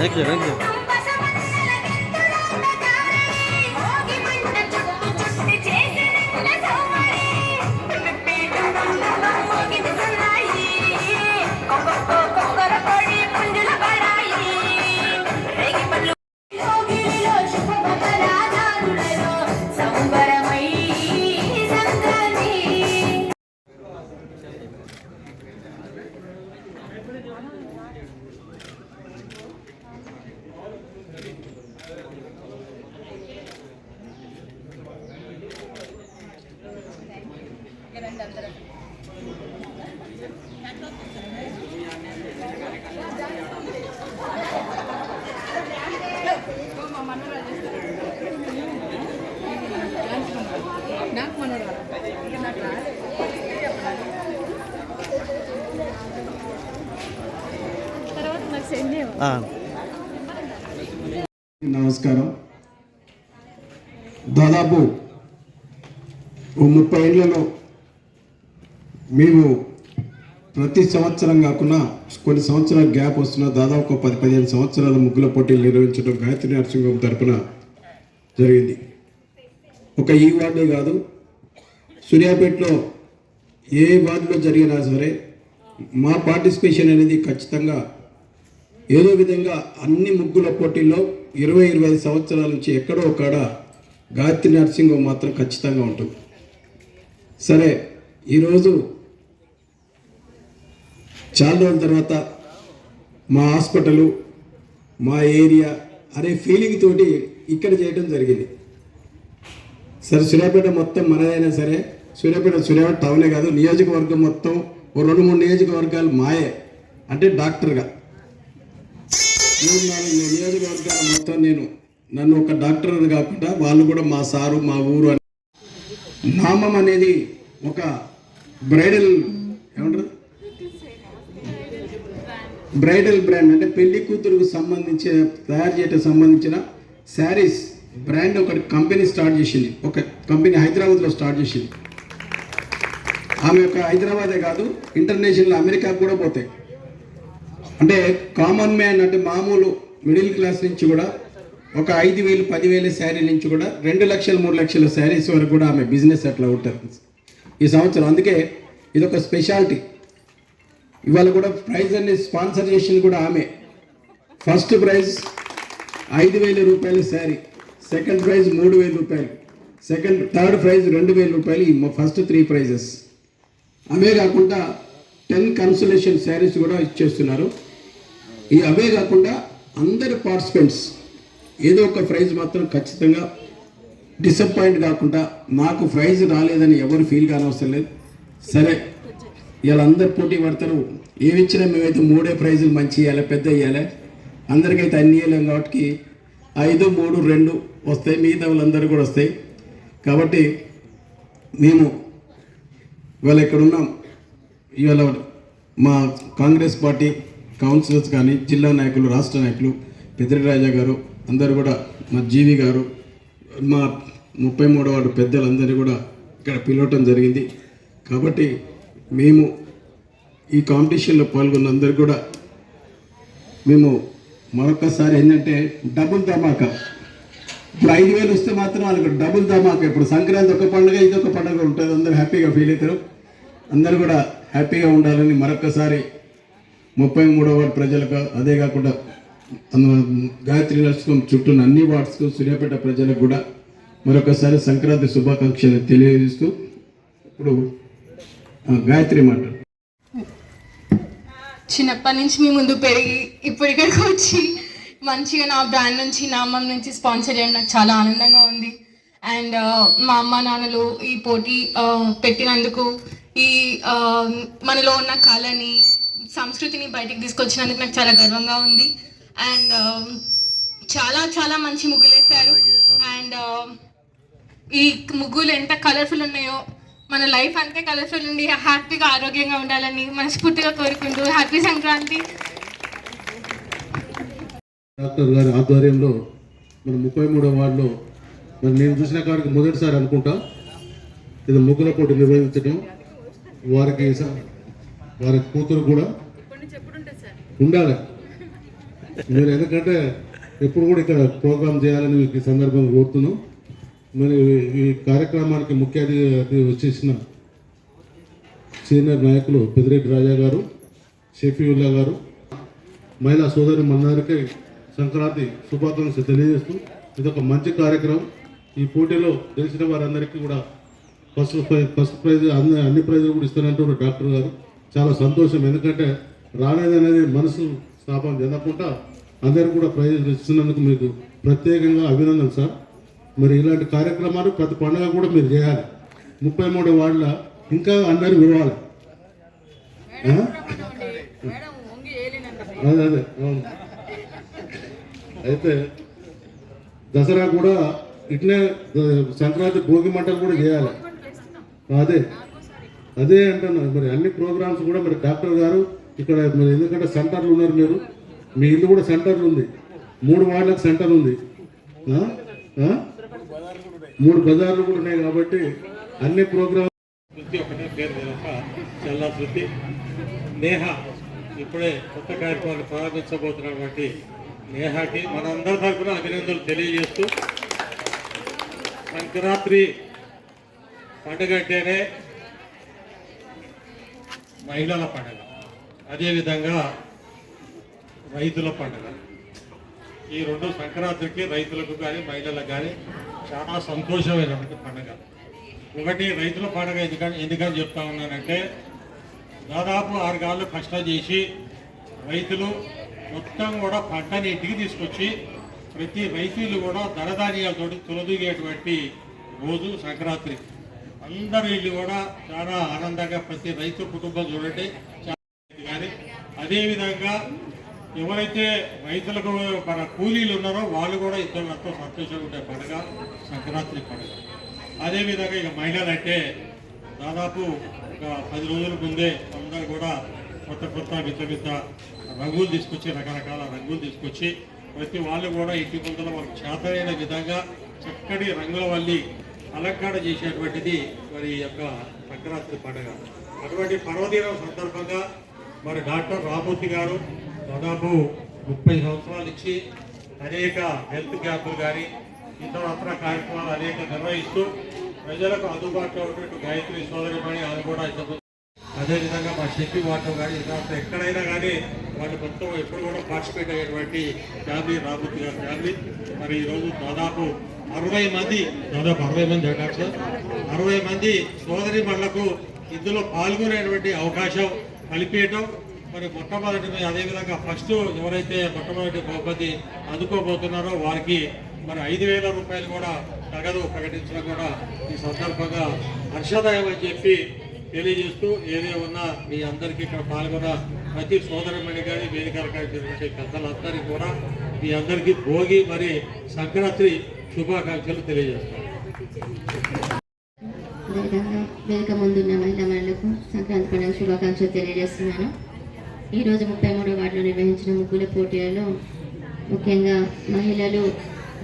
Bekle bekle. నమస్కారం. దాదాపు ఓ ముప్పై ఏళ్ళలో మేము ప్రతి సంవత్సరం కాకుండా కొన్ని సంవత్సరాల గ్యాప్ వస్తున్న దాదాపు ఒక పది పదిహేను సంవత్సరాల ముగ్గుల పోటీలు నిర్వహించడం గాయత్రి నరసింహం తరపున జరిగింది. ఒక ఈ వార్డే కాదు సూర్యాపేటలో ఏ వార్డులో జరిగినా సరే మా పార్టిసిపేషన్ అనేది ఖచ్చితంగా ఏదో విధంగా అన్ని ముగ్గుల పోటీల్లో ఇరవై ఇరవై ఐదు సంవత్సరాల నుంచి ఎక్కడో ఒకడ గాయత్రి నరసింహం మాత్రం ఖచ్చితంగా ఉంటుంది. సరే ఈరోజు చాలా రోజుల తర్వాత మా హాస్పిటలు మా ఏరియా అనే ఫీలింగ్ తోటి ఇక్కడ చేయడం జరిగింది. సరే సూర్యాపేట మొత్తం మనదైనా సరే సూర్యాపేట సూర్యాపేట టౌనే కాదు నియోజకవర్గం మొత్తం ఓ రెండు మూడు నియోజకవర్గాలు మాయే. అంటే డాక్టర్గా. మూడు నాలుగు నియోజకవర్గాల మొత్తం నేను నన్ను ఒక డాక్టర్ అని కాకుండా వాళ్ళు కూడా మా సారు మా ఊరు అని. నామం అనేది ఒక బ్రైడల్ ఏమంటారు? బ్రైడల్ బ్రాండ్ అంటే పెళ్ళి కూతురుకు సంబంధించిన తయారు చేయటం సంబంధించిన శారీస్ బ్రాండ్ ఒక కంపెనీ స్టార్ట్ చేసింది. ఒక కంపెనీ హైదరాబాద్లో స్టార్ట్ చేసింది. ఆమె యొక్క హైదరాబాదే కాదు ఇంటర్నేషనల్ అమెరికా కూడా పోతాయి. అంటే కామన్ మ్యాన్ అంటే మామూలు మిడిల్ క్లాస్ నుంచి కూడా ఒక ఐదు వేలు పదివేల శారీ నుంచి కూడా రెండు లక్షలు మూడు లక్షల శారీస్ వరకు కూడా ఆమె బిజినెస్ అట్లా ఉంటుంది ఈ సంవత్సరం అందుకే ఇది ఒక స్పెషాలిటీ ఇవాళ కూడా ప్రైజ్ అన్ని స్పాన్సర్ చేసింది కూడా ఆమె. ఫస్ట్ ప్రైజ్ ఐదు వేల రూపాయల శారీ సెకండ్ ప్రైజ్ మూడు వేల రూపాయలు సెకండ్ థర్డ్ ప్రైజ్ రెండు వేల రూపాయలు ఈ ఫస్ట్ త్రీ ప్రైజెస్ అవే కాకుండా టెన్ కన్సలేషన్ శారీస్ కూడా ఇచ్చేస్తున్నారు. ఈ అవే కాకుండా అందరి పార్టిసిపెంట్స్ ఏదో ఒక ప్రైజ్ మాత్రం ఖచ్చితంగా డిసప్పాయింట్ కాకుండా నాకు ప్రైజ్ రాలేదని ఎవరు ఫీల్ కానవసరం లేదు. సరే వీళ్ళందరూ పోటీ పడతారు. ఏమి ఇచ్చినా మేమైతే మూడే ప్రైజులు మంచి ఇవ్వాలి పెద్ద ఇవ్వాలి అందరికైతే అన్ని ఇవ్వలేం కాబట్టి ఐదు మూడు రెండు వస్తాయి. మిగతా వాళ్ళందరూ కూడా వస్తాయి. కాబట్టి మేము ఇవాళ ఇక్కడ ఉన్నాం. ఇవాళ మా కాంగ్రెస్ పార్టీ కౌన్సిలర్స్ కానీ జిల్లా నాయకులు రాష్ట్ర నాయకులు పెద్దిరెడ్డి గారు అందరూ కూడా మా జీవి గారు మా ముప్పై మూడో వాడు పెద్దలందరూ కూడా ఇక్కడ పిలవటం జరిగింది. కాబట్టి మేము ఈ కాంపిటీషన్లో పాల్గొన్న అందరూ కూడా మేము మరొకసారి ఏంటంటే డబుల్ ధమాకా. ఇప్పుడు ఐదు వేలు వస్తే మాత్రం వాళ్ళకి డబుల్ ధమాకా. ఇప్పుడు సంక్రాంతి ఒక పండుగ ఇది ఒక పండుగ ఉంటుంది. అందరూ హ్యాపీగా ఫీల్ అవుతారు. అందరూ కూడా హ్యాపీగా ఉండాలని మరొకసారి ముప్పై మూడో వార్డు ప్రజలకు అదే కాకుండా గాయత్రి నరసింహం చుట్టూ అన్ని వార్డ్స్కు సూర్యాపేట ప్రజలకు కూడా మరొకసారి సంక్రాంతి శుభాకాంక్షలు తెలియజేస్తూ ఇప్పుడు గాయత్రి మాట. చిన్నప్పటి నుంచి మీ ముందు పెరిగి ఇప్పుడు ఇక్కడికి వచ్చి మంచిగా నా బ్రాండ్ నుంచి నా అమ్మ నుంచి స్పాన్సర్ చేయడం నాకు చాలా ఆనందంగా ఉంది. అండ్ మా అమ్మ నాన్నలు ఈ పోటీ పెట్టినందుకు ఈ మనలో ఉన్న కళని సంస్కృతిని బయటికి తీసుకొచ్చినందుకు నాకు చాలా గర్వంగా ఉంది. అండ్ um, చాలా చాలా మంచి ముగ్గులు వేశారు అండ్ um, ఈ ముగ్గులు ఎంత కలర్ఫుల్ ఉన్నాయో మన లైఫ్ అంతే కలర్ఫుల్ ఉండి హ్యాపీగా ఆరోగ్యంగా ఉండాలని మనస్ఫూర్తిగా కోరుకుంటూ హ్యాపీ సంక్రాంతి. డాక్టర్ గారి ఆధ్వర్యంలో మన ముప్పై మూడో వార్డులో మరి నేను చూసిన కాడికి మొదటిసారి అనుకుంటా ఇది ముగ్గుల పోటీ నిర్వహించడం వారికి వారి కూతురు కూడా ఉండాలి. మీరు ఎందుకంటే ఎప్పుడు కూడా ఇక్కడ ప్రోగ్రామ్ చేయాలని ఈ సందర్భంగా కోరుతున్నాం. మరి ఈ కార్యక్రమానికి ముఖ్య అతిథి వచ్చేసిన సీనియర్ నాయకులు పెదిరెడ్డి రాజా గారు షఫీవుల్లా గారు మహిళా సోదరి మనందరికీ సంక్రాంతి శుభాకాంక్షలు తెలియజేస్తూ ఇది ఒక మంచి కార్యక్రమం. ఈ పోటీలో గెలిచిన వారందరికీ కూడా ఫస్ట్ ప్రైజ్ ఫస్ట్ ప్రైజ్ అన్ని అన్ని ప్రైజులు కూడా ఇస్తానంటారు డాక్టర్ గారు. చాలా సంతోషం. ఎందుకంటే రాలేదనేది మనసు స్థాపన చెందకుండా అందరికీ కూడా ప్రైజులు ఇస్తున్నందుకు మీకు ప్రత్యేకంగా అభినందనలు సార్. మరి ఇలాంటి కార్యక్రమాలు ప్రతి పండుగ కూడా మీరు చేయాలి. ముప్పై మూడు వార్డుల ఇంకా అందరు వివ్వాలి ఆ? అదే అదే అవును. అయితే దసరా కూడా ఇట్లే సంక్రాంతి భోగి మంటలు కూడా చేయాలి. అదే. అదే అంటున్నా మరి అన్ని ప్రోగ్రామ్స్ కూడా మరి డాక్టర్ గారు ఇక్కడ మరి ఎందుకంటే సెంటర్లు ఉన్నారు మీరు మీ ఇల్లు కూడా సెంటర్లు ఉంది. మూడు వార్డులకు సెంటర్ ఉంది. మూడు బజార్లు కూడా ఉన్నాయి కాబట్టి అన్ని ప్రోగ్రామ్ శృతి ఒకటే పేరు చల్లా శృతి. నేహ ఇప్పుడే కొత్త కార్యక్రమాన్ని ప్రారంభించబోతున్నటువంటి నేహాకి మనందరి తరఫున అభినందనలు తెలియజేస్తూ సంక్రాంతి పండుగ అంటేనే మహిళల పండుగ. అదేవిధంగా రైతుల పండుగ. ఈ రెండు సంక్రాంతికి రైతులకు కానీ మహిళలకు కానీ చాలా సంతోషమైనటువంటి పండుగ. ఒకటి రైతుల పండుగ ఎందుకని ఎందుకని చెప్తా ఉన్నానంటే దాదాపు ఆరు గాళ్ళు కష్టం చేసి రైతులు మొత్తం కూడా పంటని ఇంటికి తీసుకొచ్చి ప్రతి రైతులు కూడా ధనధాన్యాలతోటి తొలదిగేటువంటి రోజు సంక్రాంతి. అందరూ ఇల్లు కూడా చాలా ఆనందంగా ప్రతి రైతు కుటుంబం చూడండి. చాలా కానీ అదేవిధంగా ఎవరైతే రైతులకు మన కూలీలు ఉన్నారో వాళ్ళు కూడా ఇద్దరు ఎంతో సంతోషంగా ఉండే పండుగ సంక్రాంతి పండుగ. అదేవిధంగా ఇక మహిళలు అంటే దాదాపు ఒక పది రోజుల ముందే అందరూ కూడా కొత్త కొత్త వింత వింత రంగులు తీసుకొచ్చి రకరకాల రంగులు తీసుకొచ్చి ప్రతి వాళ్ళు కూడా ఇంటి ముందర వాళ్ళకి చేతనైన విధంగా చక్కటి రంగుల వల్లి అలంకార చేసేటువంటిది మరి ఈ యొక్క సంక్రాంతి పండుగ. అటువంటి పర్వదినం సందర్భంగా మరి డాక్టర్ రామూర్తి గారు దాదాపు ముప్పై సంవత్సరాలు ఇచ్చి అనేక హెల్త్ క్యాంపులు కానీ ఇతరత్ర కార్యక్రమాలు అనేక నిర్వహిస్తూ ప్రజలకు అందుబాటులో ఉన్నటువంటి గాయత్రి సోదరిమణి అది కూడా ఇంతకుముందు అదేవిధంగా మా శక్తి వాటర్ కానీ ఇతరత్ర ఎక్కడైనా కానీ వాళ్ళు మొత్తం ఎప్పుడు కూడా పార్టిసిపేట్ అయ్యేటువంటి ఫ్యామిలీ రామూర్తి గారి ఫ్యామిలీ. మరి ఈరోజు దాదాపు అరవై మంది దాదాపు అరవై మంది డాక్టర్ అరవై మంది సోదరి మళ్ళకు ఇందులో పాల్గొనేటువంటి అవకాశం కల్పించడం మరి మొట్టమొదటి అదేవిధంగా ఫస్ట్ ఎవరైతే మొట్టమొదటి బహుమతి అందుకోబోతున్నారో వారికి మరి ఐదు వేల రూపాయలు కూడా నగదు ప్రకటించడం కూడా ఈ సందర్భంగా హర్షదాయం అని చెప్పి తెలియజేస్తూ ఏదే ఉన్నా మీ అందరికీ ఇక్కడ పాల్గొన్న ప్రతి సోదరమణి కానీ వేదికలు కలిసినటువంటి పెద్దలందరికీ కూడా మీ అందరికీ భోగి మరి సంక్రాంతి శుభాకాంక్షలు తెలియజేస్తాను వేదిక ముందున్న మహిళా మహిళలకు సంక్రాంతి పండుగ శుభాకాంక్షలు తెలియజేస్తున్నాను. ఈరోజు ముప్పై మూడో వార్డులో నిర్వహించిన ముగ్గుల పోటీలలో ముఖ్యంగా మహిళలు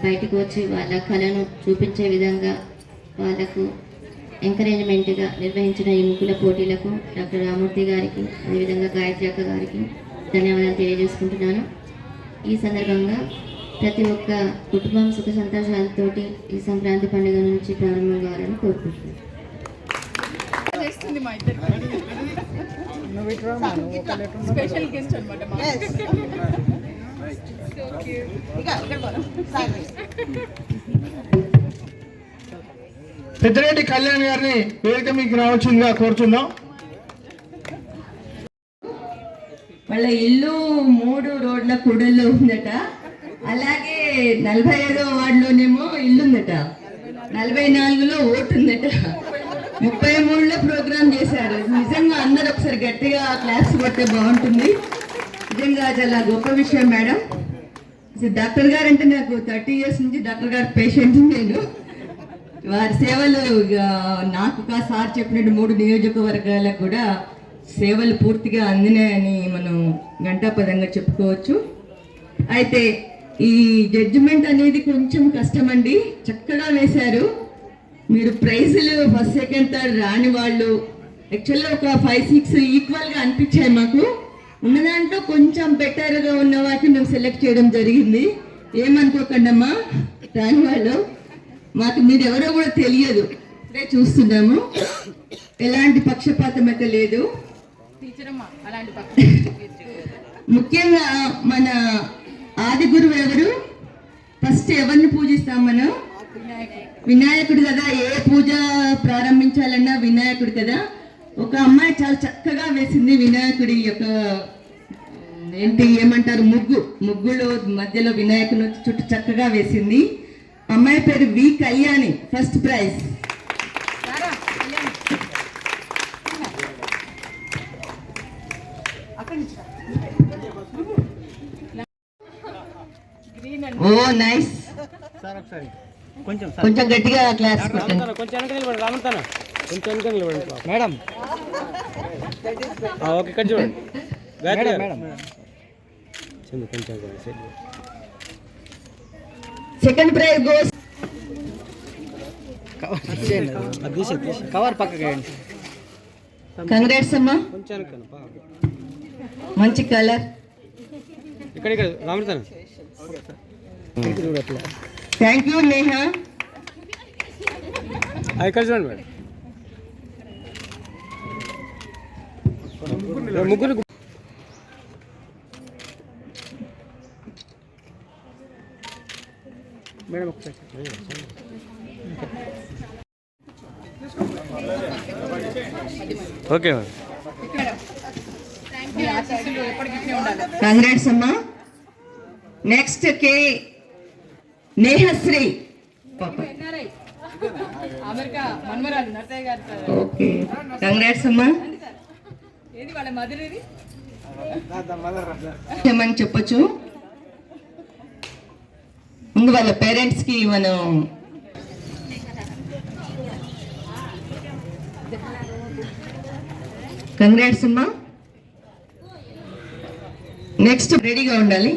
బయటకు వచ్చి వాళ్ళ కళను చూపించే విధంగా వాళ్ళకు ఎంకరేజ్మెంట్గా నిర్వహించిన ఈ ముగ్గుల పోటీలకు డాక్టర్ రామూర్తి గారికి అదేవిధంగా గాయత్రి అక్క గారికి ధన్యవాదాలు తెలియజేసుకుంటున్నాను. ఈ సందర్భంగా ప్రతి ఒక్క కుటుంబం సుఖ సంతోషాలతోటి ఈ సంక్రాంతి పండుగ నుంచి ప్రారంభం కావాలని కోరుకుంటున్నాను చేస్తుంది మా ఇద్దరు స్పెషల్ గెస్ట్ అనమాట పెద్దిరెడ్డి కళ్యాణ్ గారిని వేదిక మీకు రావాల్సిందిగా కోరుతున్నాం వాళ్ళ ఇల్లు మూడు రోడ్ల కూడల్లో ఉందట. అలాగే నలభై ఐదో వార్డులోనేమో ఇల్లుందట. నలభై నాలుగులో ఓటుందట. ముప్పై మూడులో ప్రోగ్రామ్ చేశారు. నిజంగా అందరు ఒకసారి గట్టిగా క్లాస్ కొట్టే బాగుంటుంది. నిజంగా చాలా గొప్ప విషయం మేడం. డాక్టర్ గారు అంటే నాకు థర్టీ ఇయర్స్ నుంచి డాక్టర్ గారు పేషెంట్ నేను. వారి సేవలు ఇక నాకు కా సార్ చెప్పినట్టు మూడు నియోజకవర్గాలకు కూడా సేవలు పూర్తిగా అందినాయని మనం గంటాపదంగా చెప్పుకోవచ్చు. అయితే ఈ జడ్జిమెంట్ అనేది కొంచెం కష్టం అండి చక్కగా వేశారు. మీరు ప్రైజులు ఫస్ట్ సెకండ్ థర్డ్ రాని వాళ్ళు. యాక్చువల్గా ఒక ఫైవ్ సిక్స్ ఈక్వల్గా అనిపించాయి మాకు. ఉన్న దాంట్లో కొంచెం బెటర్గా ఉన్న వాటిని మేము సెలెక్ట్ చేయడం జరిగింది. ఏమనుకోకండి అమ్మా రాని వాళ్ళు. మాకు మీరు ఎవరో కూడా తెలియదు. ఇప్పుడే చూస్తున్నాము. ఎలాంటి పక్షపాతం అయితే లేదు. ముఖ్యంగా మన ఆది గురువు ఎవరు? ఫస్ట్ ఎవరిని పూజిస్తాం మనం? వినాయకుడు కదా. ఏ పూజ ప్రారంభించాలన్నా వినాయకుడు కదా. ఒక అమ్మాయి చాలా చక్కగా వేసింది వినాయకుడి యొక్క ఏంటి ఏమంటారు ముగ్గు. ముగ్గులో మధ్యలో వినాయకుని చుట్టూ చక్కగా వేసింది. అమ్మాయి పేరు V Kalyani first prize oh nice. Sir ఒకసారి కొంచెం కొంచెం గట్టిగా క్లాస్ కొట్టండి. కొంచెం వెనక నిలబడి రామంతానా కొంచెం వెనక నిలబడి మేడం. ఓకే ఇక్కడ చూడండి. Madam madam. చందు కొంచెం సెకండ్ ప్రైజ్ గోస్ కవర్ పక్కకి వేయండి. కంగ్రాట్స్ అమ్మా. కొంచెం మంచి కలర్ ఇక్కడ ఇక్కడ రామతాను చూడట్లే థ్యాంక్ యూ నేహా ఇక్కడ చూడండి మేడం ముగ్గురు మేడం ఒకసారి ఓకే మేడం కంగ్రాట్స్ అమ్మా. Next K Nehashri. Okay. Congrats అమ్మా. ఏమని చెప్పొచ్చు? ముందు వాళ్ళ పేరెంట్స్కి మనం కంగ్రాట్స్ అమ్మా. నెక్స్ట్ రెడీగా ఉండాలి.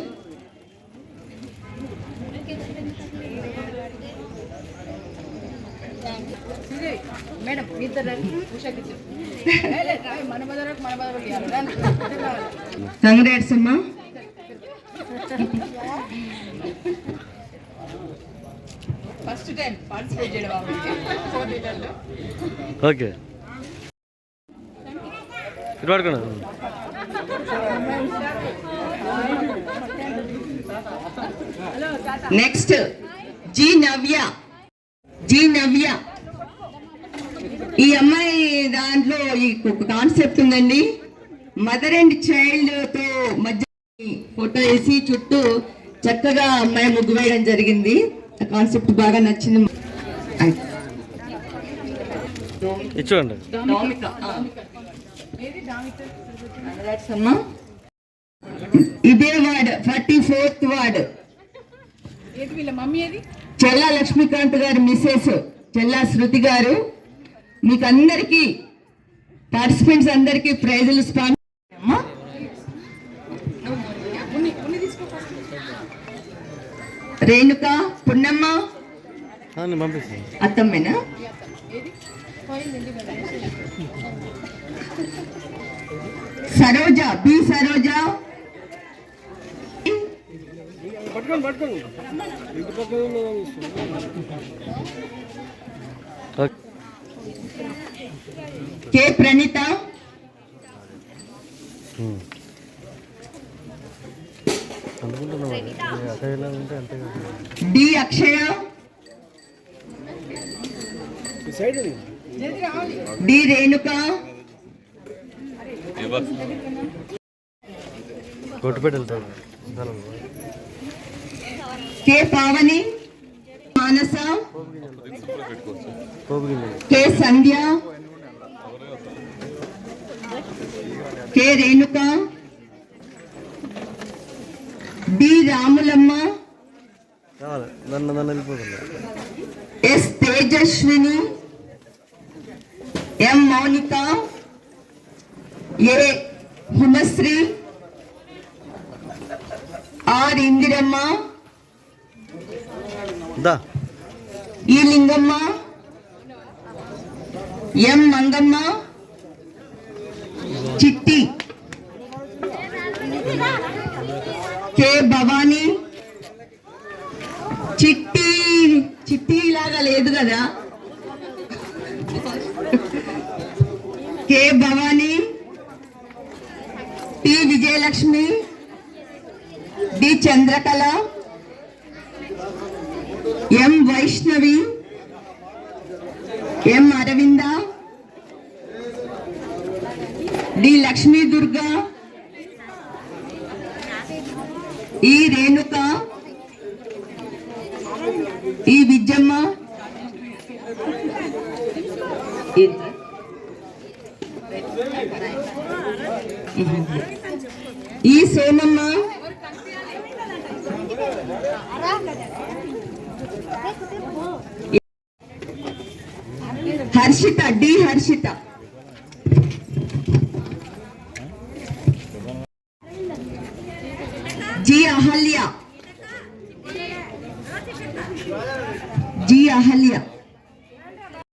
కంగ్రాట్స్ అమ్మా ఓకే ఇటు పడుకున్నా next G Navya G Navya ఈ అమ్మాయి దాంట్లో ఈ కాన్సెప్ట్ ఉందండి. మదర్ అండ్ చైల్డ్తో మధ్య ఫోటో వేసి చుట్టూ చక్కగా అమ్మాయి ముగ్గు వేయడం జరిగింది. ఆ కాన్సెప్ట్ బాగా నచ్చింది. ఇదే ward forty fourth ward. Chella Lakshmikanth గారు మిస్సెస్ చెల్లా శృతి గారు. మీకు అందరికి పార్టిసిపెంట్స్ అందరికి ప్రైజులు స్పాన్ అమ్మా. రేణుక పున్నమ్మ. అత్తమ్మేనా? సరోజ బి సరోజ. పట్టుకోండి పట్టుకోండి. K Praneetha? D Akshaya? D Renuka? కొట్టుపెట్టి K Pavani? Manasa K Sandhya K Renuka D Ramulamma S Tejaswini M Mounika A Himasri R Indiramma E Lingamma? M Mangamma? చిట్టి. కే భవానీ. చిట్టి చిట్టి లాగా లేదు కదా. K Bhavani. T Vijayalakshmi. D Chandrakala. M Vaishnavi? M Aravinda? D Lakshmi Durga E Renuka? E Vidyamma ఈ సోమమ్మ? 辛苦